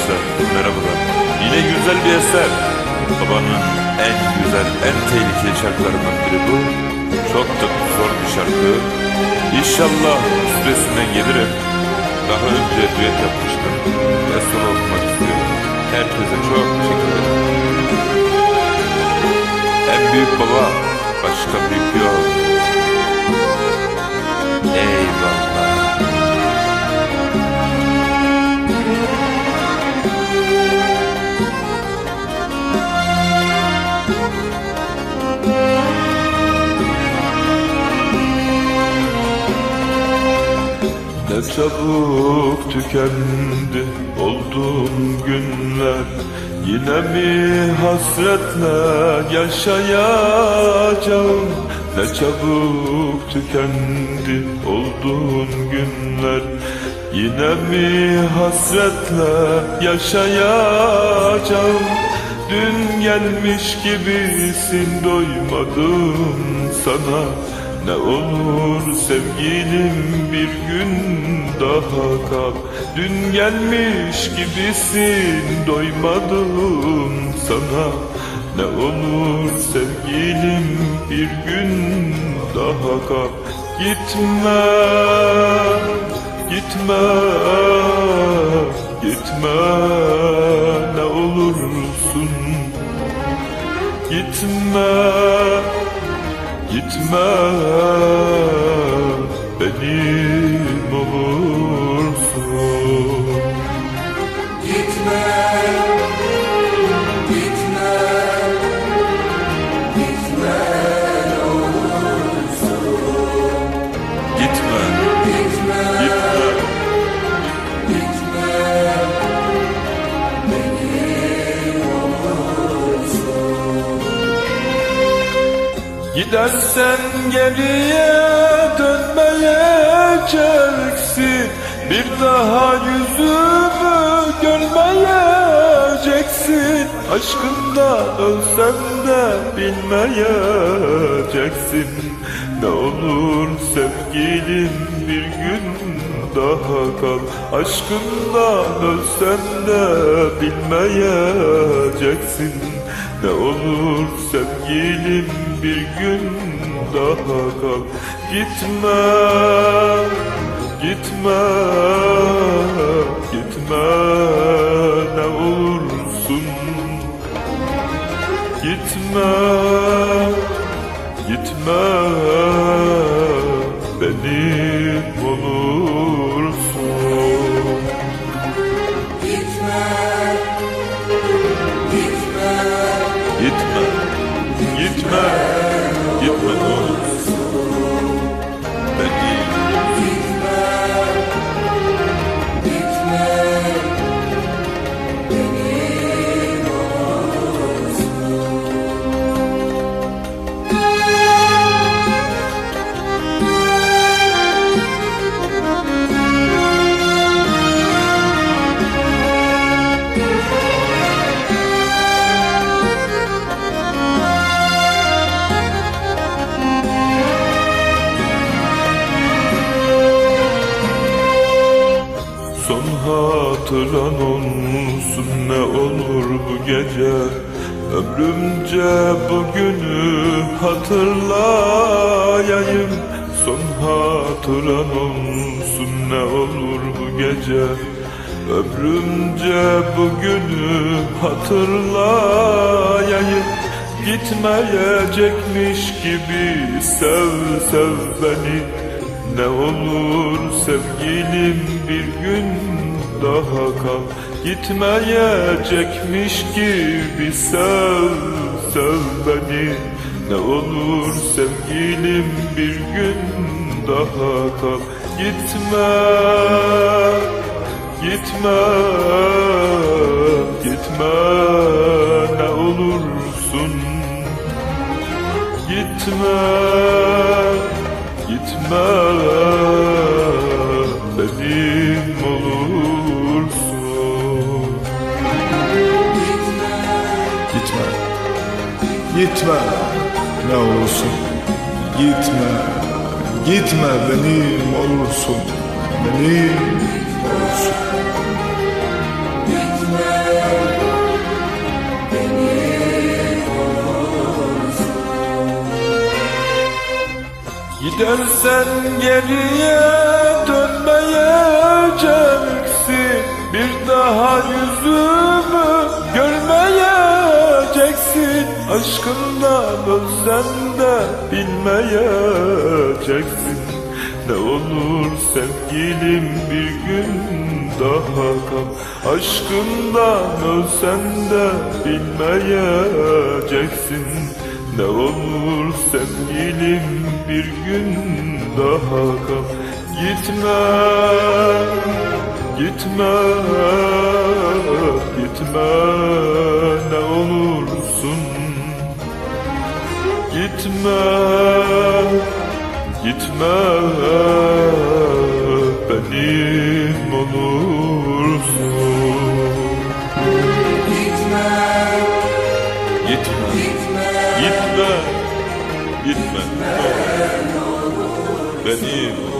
arkadaşlar, merhabalar. Yine güzel bir eser. Babanın en güzel, en tehlikeli şarkılarından biri bu. Çok da zor bir şarkı. İnşallah üstesinden gelirim. Daha önce düet yapmıştım ve solo okumak istiyorum. Herkese çok teşekkür ederim. En büyük baba, Ne çabuk tükendi oldum günler. Yine mi hasretle yaşayacağım? Ne çabuk tükendi oldum günler. Yine mi hasretle yaşayacağım? Dün gelmiş gibisin doymadım sana ne olur sevgilim bir gün daha kal. Dün gelmiş gibisin doymadım sana. Ne olur sevgilim bir gün daha kal. Gitme, gitme, gitme. Ne olursun. Gitme Gitme Gidersen geriye dönmeyeceksin Bir daha yüzümü görmeyeceksin. Aşkında ölsem de bilmeyeceksin. Ne olur sevgilim bir gün daha kal. Aşkında ölsem de bilmeyeceksin ne olur sevgilim bir gün daha kal. Gitme, gitme, gitme. Ne olursun. Gitme, hatıran olsun ne olur bu gece. Ömrümce bugünü hatırlayayım. Son hatıran olsun ne olur bu gece. Ömrümce bugünü hatırlayayım. Gitmeyecekmiş gibi sev sev beni. Ne olur sevgilim bir gün daha kal. Gitmeyecekmiş gibi sev sev beni. Ne olur sevgilim bir gün daha kal. Gitme gitme gitme. Ne olursun. Gitme, gitme Gitme. Ne olursun. Gitme. Gitme benim olursun. Benim olursun. Gitme. Benim olursun. Gidersen geriye dönmeyeceksin. Bir daha yüzüm Aşkından ölsen de bilmeyeceksin Ne olur sevgilim bir gün daha kal. Aşkından ölsen de bilmeyeceksin ne olur sevgilim bir gün daha kal. Gitme, gitme, gitme Gitme, gitme. Benim olursun. Gitme, Gitme, gitme, gitme, ne olur. Benim